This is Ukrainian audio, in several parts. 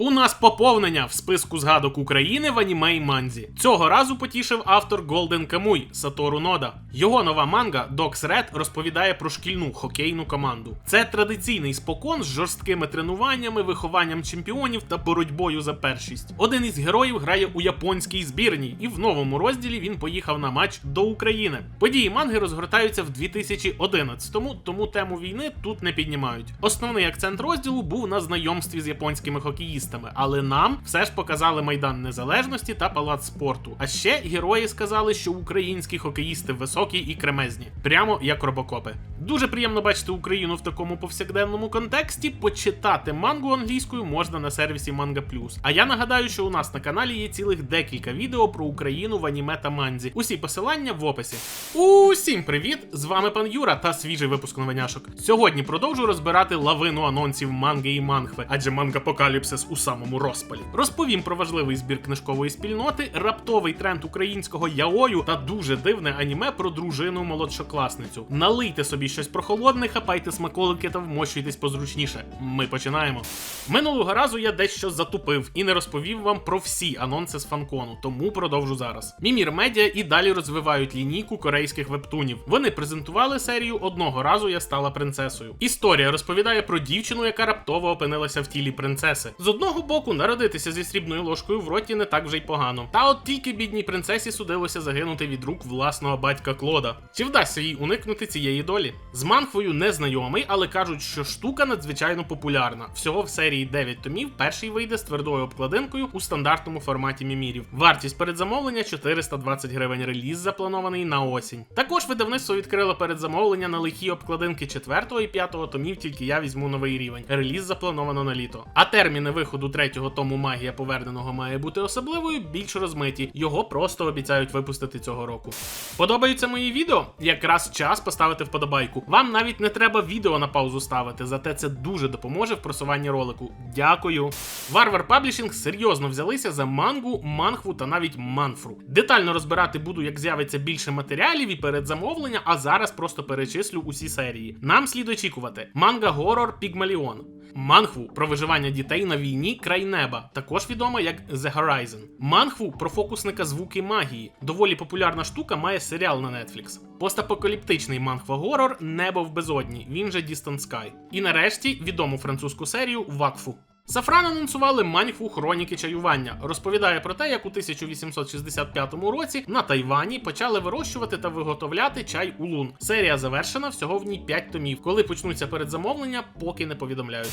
У нас поповнення в списку згадок України в аніме і манзі. Цього разу потішив автор Golden Kamuy Сатору Нода. Його нова манга Dogs Red розповідає про шкільну хокейну команду. Це традиційний спокон з жорсткими тренуваннями, вихованням чемпіонів та боротьбою за першість. Один із героїв грає у японській збірній, і в новому розділі він поїхав на матч до України. Події манги розгортаються в 2011-му, тому тему війни тут не піднімають. Основний акцент розділу був на знайомстві з японськими хокеїстами, але нам все ж показали майдан незалежності та палац спорту. А ще герої сказали, що українські хокеїсти високі і кремезні, прямо як робокопи. Дуже приємно бачити Україну в такому повсякденному контексті. Почитати мангу англійською можна на сервісі Manga Plus. А я нагадаю, що у нас на каналі є цілих декілька відео про Україну в аніме та манзі. Усі посилання в описі. Усім привіт! З вами пан Юра та свіжий випуск новиняшок. Сьогодні продовжу розбирати лавину анонсів манги і мангви, адже мангапокаліпсис у самому розпалі. Розповім про важливий збір книжкової спільноти, раптовий тренд українського яою та дуже дивне аніме про дружину молодшокласницю. Налийте собі щось прохолодне, хапайте смаколики та вмощуйтесь позручніше. Ми починаємо. Минулого разу я дещо затупив і не розповів вам про всі анонси з фанкону, тому продовжу зараз. Мімір Медіа і далі розвивають лінійку корейських вебтунів. Вони презентували серію одного разу я стала принцесою. Історія розповідає про дівчину, яка раптово опинилася в тілі принцеси. З одного боку, народитися зі срібною ложкою в роті не так вже й погано. Та от тільки бідній принцесі судилося загинути від рук власного батька Клода. Чи вдасться їй уникнути цієї долі? З манхвою не знайомий, але кажуть, що штука надзвичайно популярна. Всього в серії 9 томів. Перший вийде з твердою обкладинкою у стандартному форматі мімірів. Вартість передзамовлення 420 гривень. Реліз запланований на осінь. Також видавництво відкрило передзамовлення на лихі обкладинки 4 і 5 томів. Тільки я візьму новий рівень. Реліз заплановано на літо. А терміни виходу третього тому магія поверненого має бути особливою, більш розмиті. Його просто обіцяють випустити цього року. Подобаються мої відео? Якраз час поставити вподобайку. Вам навіть не треба відео на паузу ставити, зате це дуже допоможе в просуванні ролику. Дякую. Варвар Паблішінг серйозно взялися за мангу, мангву та навіть манфру. Детально розбирати буду, як з'явиться більше матеріалів і передзамовлення, а зараз просто перечислю усі серії. Нам слід очікувати: манга горор Пігмаліон. Манхву про виживання дітей на війні край неба, також відома як The Horizon. Манхву про фокусника звуки магії. Доволі популярна штука має серіал на Netflix. Постапокаліптичний манхва-горор Небо в безодні. Він же Distant Sky. І нарешті відому французьку серію Вакфу. Сафран анонсували маньхву хроніки чаювання. Розповідає про те, як у 1865 році на Тайвані почали вирощувати та виготовляти чай улун. Серія завершена всього в ній 5 томів. Коли почнуться передзамовлення, поки не повідомляють.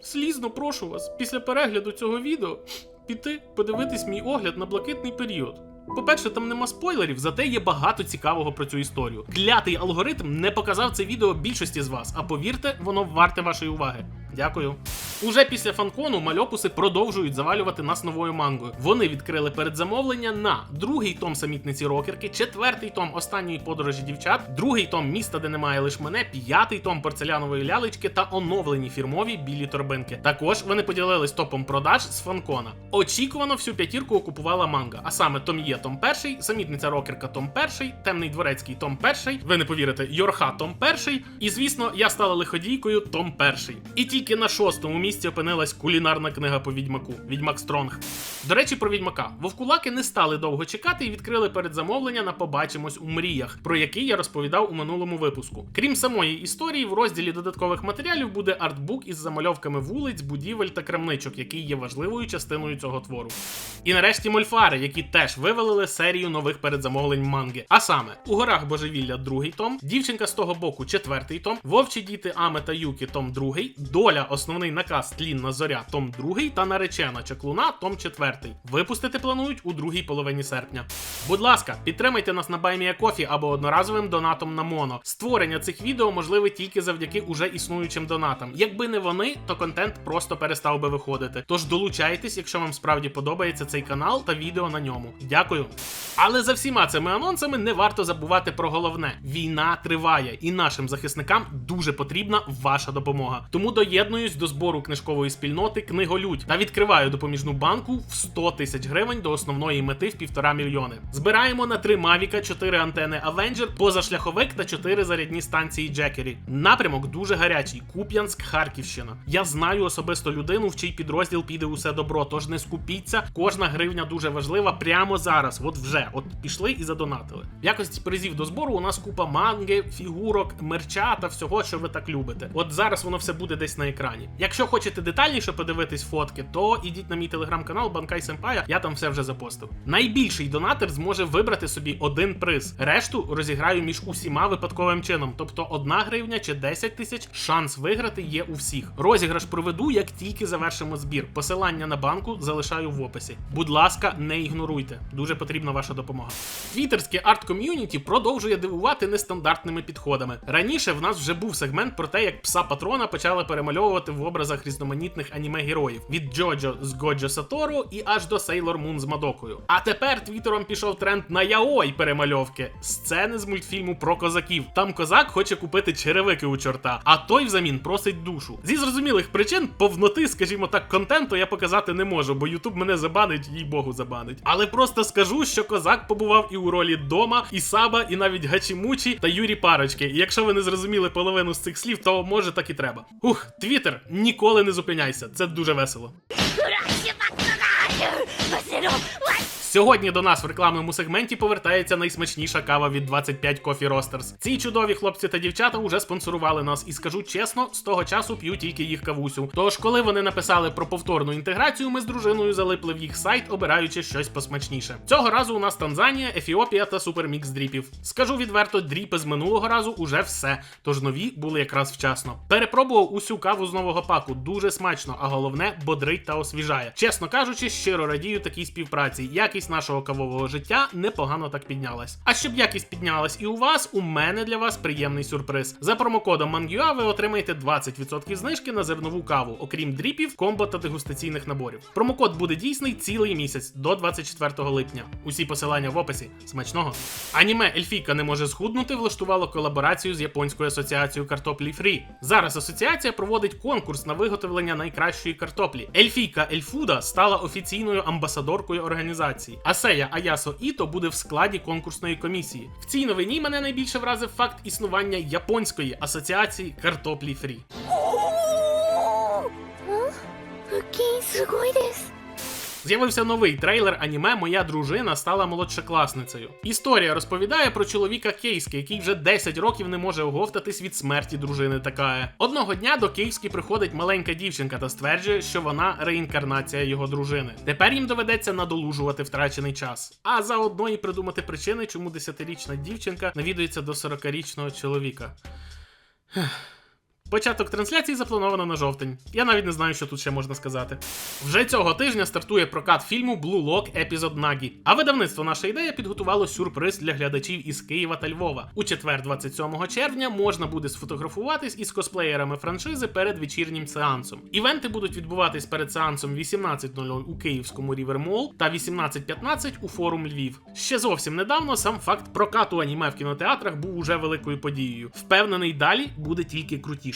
Слізно прошу вас, після перегляду цього відео піти подивитись мій огляд на блакитний період. По-перше, там нема спойлерів, зате є багато цікавого про цю історію. Клятий алгоритм не показав це відео більшості з вас, а повірте, воно варте вашої уваги. Дякую. Уже після фанкону мальопуси продовжують завалювати нас новою мангою. Вони відкрили передзамовлення на другий том самітниці рокерки, четвертий том останньої подорожі дівчат, другий том міста, де немає лиш мене, п'ятий том порцелянової лялечки та оновлені фірмові білі торбинки. Також вони поділились топом продаж з фанкона. Очікувано всю п'ятірку окупувала манга, а саме Том є Том перший, самітниця рокерка Том перший, темний дворецький Том перший. Ви не повірите, Йорха Том перший. І звісно, я стала лиходійкою Том перший. І тільки на шостому місці опинилась кулінарна книга по відьмаку Відьмак Стронг. До речі, про відьмака. Вовкулаки не стали довго чекати і відкрили передзамовлення на Побачимось у мріях, про який я розповідав у минулому випуску. Крім самої історії, в розділі додаткових матеріалів буде артбук із замальовками вулиць, будівель та крамничок, який є важливою частиною цього твору. І нарешті мольфари, які теж вивалили серію нових передзамовлень манги. А саме у горах божевілля другий том, дівчинка з того боку четвертий том, вовчі діти Аме та Юкі том другий, доля основний наказ Тлінна зоря том другий та наречена чаклуна том четвертий. Випустити планують у другій половині серпня. Будь ласка, підтримайте нас на BuyMeACoffee або одноразовим донатом на Моно. Створення цих відео можливе тільки завдяки уже існуючим донатам. Якби не вони, то контент просто перестав би виходити. Тож долучайтесь, якщо вам справді подобається цей канал та відео на ньому. Дякую. Але за всіма цими анонсами не варто забувати про головне: війна триває, і нашим захисникам дуже потрібна ваша допомога. Тому доєднуюсь до збору книжкової спільноти Книголюдь та відкриваю допоміжну банку в 100 тисяч гривень до основної мети в півтора мільйони. Збираємо на 3 Мавіка, 4 антени Avenger, позашляховик та 4 зарядні станції Джекері. Напрямок дуже гарячий. Куп'янськ, Харківщина. Я знаю особисто людину, в чий підрозділ піде усе добро. Тож не скупіться, кожна гривня дуже важлива прямо зараз. От вже, от пішли і задонатили. В якості призів до збору у нас купа манги, фігурок, мерча та всього, що ви так любите. От зараз воно все буде десь на екрані. Якщо хочете детальніше подивитись фотки, то ідіть на мій телеграм-канал Банкай Сенпая, я там все вже запостив. Найбільший донатор зможе вибрати собі один приз. Решту розіграю між усіма випадковим чином. Тобто одна гривня чи 10 тисяч шанс виграти є у всіх. Розіграш проведу, як тільки завершимо збір. Посилання на банку залишаю в описі. Будь ласка, не ігноруйте. Дуже потрібна ваша допомога. Твіттерське арт-ком'юніті продовжує дивувати нестандартними підходами. Раніше в нас вже був сегмент про те, як пса патрона почали перемальовувати в образах різноманітних аніме-героїв від Джоджо з Годжо Сатору і аж до Сейлор Мун з Мадокою. А тепер твіттером пішов тренд на яой перемальовки. Сцени з мультфільму про козаків. Там козак хоче купити черевики у чорта, а той взамін просить душу. Зі зрозумілих причин повноти, скажімо так, контенту я показати не можу, бо Ютуб мене забанить, їй Богу, забанить. Але просто скажу, що козак побував і у ролі Дома, і Саба, і навіть Гачімучі та Юрі Парочки. І якщо ви не зрозуміли половину з цих слів, то може так і треба. Ух, Твіттер, ніколи не зупиняйся. Це дуже весело. Сьогодні до нас в рекламному сегменті повертається найсмачніша кава від 25 Coffee Roasters. Ці чудові хлопці та дівчата вже спонсорували нас і скажу чесно, з того часу п'ю тільки їх кавусю. Тож, коли вони написали про повторну інтеграцію, ми з дружиною залипли в їх сайт, обираючи щось посмачніше. Цього разу у нас Танзанія, Ефіопія та супермікс дріпів. Скажу відверто, дріпи з минулого разу уже все. Тож нові були якраз вчасно. Перепробував усю каву з нового паку. Дуже смачно, а головне бодрить та освіжає. Чесно кажучи, щиро радію такій співпраці. Якість нашого кавового життя непогано так піднялась. А щоб якість піднялась і у вас, у мене для вас приємний сюрприз. За промокодом MANGUA ви отримаєте 20% знижки на зернову каву, окрім дріпів, комбо та дегустаційних наборів. Промокод буде дійсний цілий місяць до 24 липня. Усі посилання в описі. Смачного. Аніме Ельфійка не може схуднути влаштувало колаборацію з японською асоціацією картоплі Фрі. Зараз асоціація проводить конкурс на виготовлення найкращої картоплі. Ельфійка Ельфуда стала офіційною амбасадоркою організації комісії. Асея Аясо Іто буде в складі конкурсної комісії. В цій новині мене найбільше вразив факт існування японської асоціації картоплі фрі. Окей, З'явився новий трейлер аніме Моя дружина стала молодшокласницею. Історія розповідає про чоловіка Кейськи, який вже 10 років не може оговтатись від смерті дружини Такає. Одного дня до Кейськи приходить маленька дівчинка та стверджує, що вона реінкарнація його дружини. Тепер їм доведеться надолужувати втрачений час, а заодно і придумати причини, чому 10-річна дівчинка навідується до 40-річного чоловіка. Початок трансляції заплановано на жовтень. Я навіть не знаю, що тут ще можна сказати. Вже цього тижня стартує прокат фільму Blue Lock Епізод Нагі. А видавництво наша ідея підготувало сюрприз для глядачів із Києва та Львова. У четвер, 27 червня, можна буде сфотографуватись із косплеєрами франшизи перед вечірнім сеансом. Івенти будуть відбуватись перед сеансом 18.00 у київському Mall та 18.15 у форум Львів. Ще зовсім недавно сам факт прокату аніме в кінотеатрах був уже великою подією. Впевнений, далі буде тільки крутіше.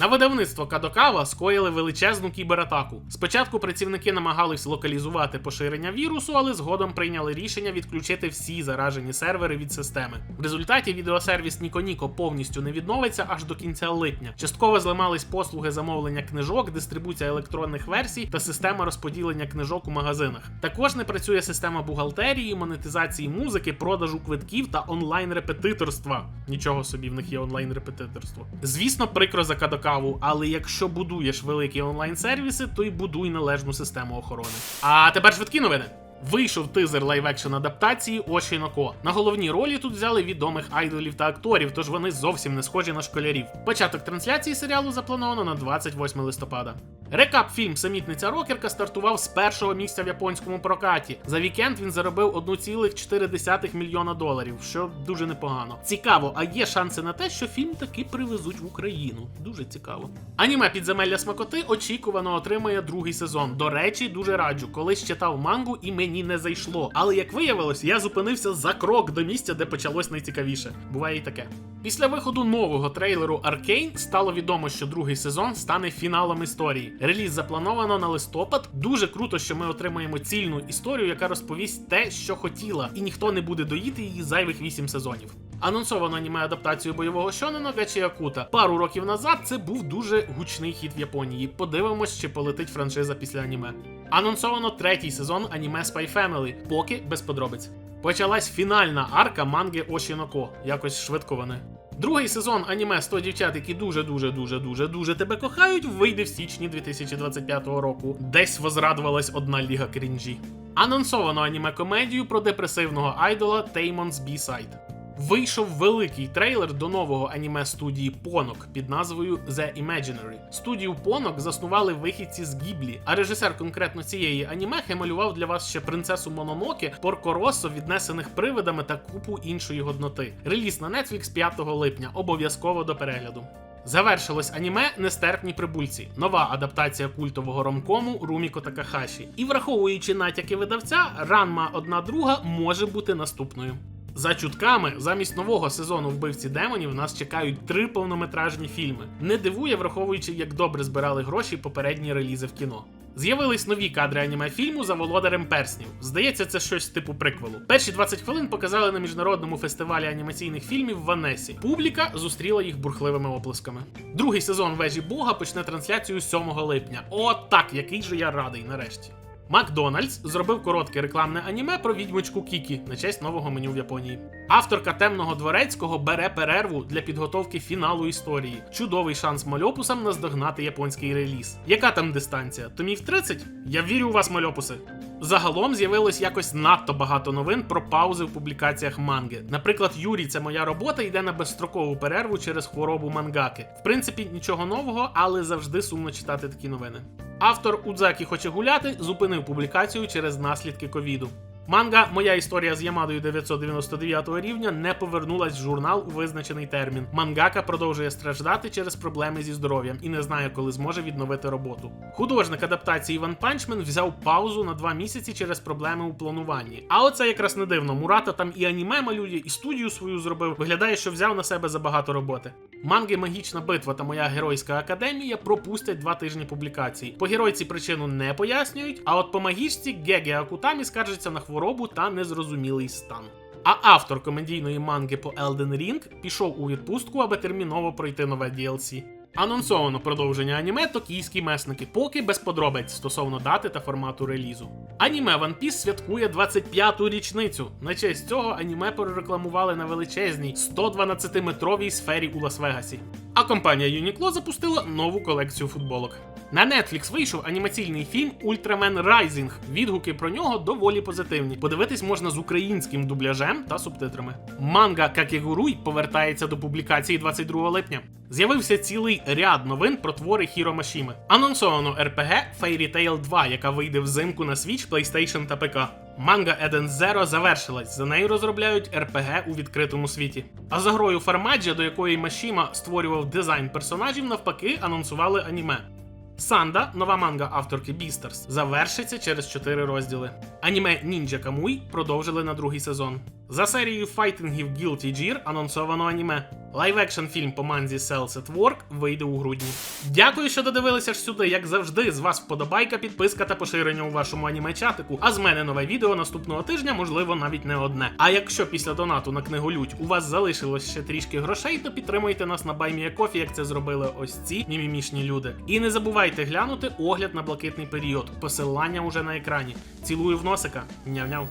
На видавництво Кадокава скоїли величезну кібератаку. Спочатку працівники намагались локалізувати поширення вірусу, але згодом прийняли рішення відключити всі заражені сервери від системи. В результаті відеосервіс Ніконіко повністю не відновиться аж до кінця липня. Частково зламались послуги замовлення книжок, дистрибуція електронних версій та система розподілення книжок у магазинах. Також не працює система бухгалтерії, монетизації музики, продажу квитків та онлайн-репетиторства. Нічого собі в них є онлайн-репетиторство. Звісно, прикро за кадокаву, але якщо будуєш великі онлайн-сервіси, то й будуй належну систему охорони. А тепер швидкі новини. Вийшов тизер лайв-екшн адаптації Ошіноко. На головній ролі тут взяли відомих айдолів та акторів, тож вони зовсім не схожі на школярів. Початок трансляції серіалу заплановано на 28 листопада. Рекап фільм Самітниця Рокерка стартував з першого місця в японському прокаті. За вікенд він заробив 1,4 мільйона доларів, що дуже непогано. Цікаво, а є шанси на те, що фільм таки привезуть в Україну. Дуже цікаво. Аніме підземелля смакоти очікувано отримає другий сезон. До речі, дуже раджу. Колись читав мангу і мені не зайшло. Але як виявилось, я зупинився за крок до місця, де почалось найцікавіше. Буває і таке. Після виходу нового трейлеру Arkane стало відомо, що другий сезон стане фіналом історії. Реліз заплановано на листопад. Дуже круто, що ми отримаємо цільну історію, яка розповість те, що хотіла, і ніхто не буде доїти її зайвих 8 сезонів. Анонсовано аніме адаптацію бойового шонена Гачі Акута. Пару років назад це був дуже гучний хіт в Японії. Подивимось, чи полетить франшиза після аніме. Анонсовано третій сезон аніме Spy Family, поки без подробиць. Почалась фінальна арка манги Ошіноко. Якось швидко вони. Другий сезон аніме 100 дівчат, які дуже дуже дуже дуже дуже тебе кохають, вийде в січні 2025 року. Десь возрадувалась одна ліга крінжі. Анонсовано аніме комедію про депресивного айдола Taemon's B-Side. Вийшов великий трейлер до нового аніме студії Понок під назвою The Imaginary. Студію Понок заснували вихідці з Гіблі, а режисер конкретно цієї анімехи малював для вас ще принцесу Мононоке, Порко Россо, віднесених привидами та купу іншої годноти. Реліз на Netflix 5 липня. Обов'язково до перегляду. Завершилось аніме Нестерпні прибульці, нова адаптація культового ромкому Руміко Такахаші. І враховуючи натяки видавця, ранма одна друга може бути наступною. За чутками, замість нового сезону вбивці демонів нас чекають три повнометражні фільми. Не дивує, враховуючи, як добре збирали гроші попередні релізи в кіно. З'явились нові кадри аніме фільму за володарем перснів. Здається, це щось типу приквелу. Перші 20 хвилин показали на міжнародному фестивалі анімаційних фільмів в Анесі. Публіка зустріла їх бурхливими оплесками. Другий сезон вежі Бога почне трансляцію 7 липня. О, так, який же я радий нарешті. Макдональдс зробив коротке рекламне аніме про відьмочку Кікі на честь нового меню в Японії. Авторка темного дворецького бере перерву для підготовки фіналу історії. Чудовий шанс мальопусам наздогнати японський реліз. Яка там дистанція? Томів 30? Я вірю у вас, мальопуси. Загалом з'явилось якось надто багато новин про паузи в публікаціях манги. Наприклад, Юрій, це моя робота, йде на безстрокову перерву через хворобу мангаки. В принципі, нічого нового, але завжди сумно читати такі новини. Автор Удзакі хоче гуляти зупинив публікацію через наслідки ковіду. Манга Моя історія з Ямадою 999 рівня не повернулась в журнал у визначений термін. Мангака продовжує страждати через проблеми зі здоров'ям і не знає, коли зможе відновити роботу. Художник адаптації Ван Панчмен взяв паузу на два місяці через проблеми у плануванні. А оце якраз не дивно. Мурата там і аніме малює, і студію свою зробив. Виглядає, що взяв на себе забагато роботи. Манги Магічна битва та моя геройська академія пропустять два тижні публікацій. По геройці причину не пояснюють, а от по магічці Геге Акутамі скаржиться на хворобу та незрозумілий стан. А автор комедійної манги по Elden Ring пішов у відпустку, аби терміново пройти нове DLC. Анонсовано продовження аніме Токійські месники, поки без подробиць стосовно дати та формату релізу. Аніме One Piece святкує 25-ту річницю. На честь цього аніме перерекламували на величезній 112-метровій сфері у Лас-Вегасі. А компанія Uniqlo запустила нову колекцію футболок. На Netflix вийшов анімаційний фільм Ультрамен Rising. Відгуки про нього доволі позитивні. Подивитись можна з українським дубляжем та субтитрами. Манга Какегуруй повертається до публікації 22 липня. З'явився цілий ряд новин про твори Хіро Машіми. Анонсовано RPG Fairy Tail 2, яка вийде взимку на Switch, PlayStation та ПК. Манга Eden Zero завершилась. За нею розробляють RPG у відкритому світі. А за грою Фармаджа, до якої Машіма створював дизайн персонажів, навпаки, анонсували аніме. Санда, нова манга авторки Бістерс, завершиться через 4 розділи. Аніме Нінджа Камуй продовжили на другий сезон. За серією файтингів Guilty Gear анонсовано аніме. Лайв-екшн фільм по манзі Cells at Work вийде у грудні. Дякую, що додивилися ж сюди. Як завжди, з вас вподобайка, підписка та поширення у вашому аніме-чатику. А з мене нове відео наступного тижня, можливо, навіть не одне. А якщо після донату на книголють у вас залишилось ще трішки грошей, то підтримуйте нас на BuyMeACoffee, як це зробили ось ці мімімішні люди. І не забувайте глянути огляд на блакитний період. Посилання уже на екрані. Цілую в носика. Няв-няв.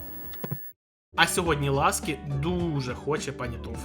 А сьогодні ласки дуже хоче пані Тоф.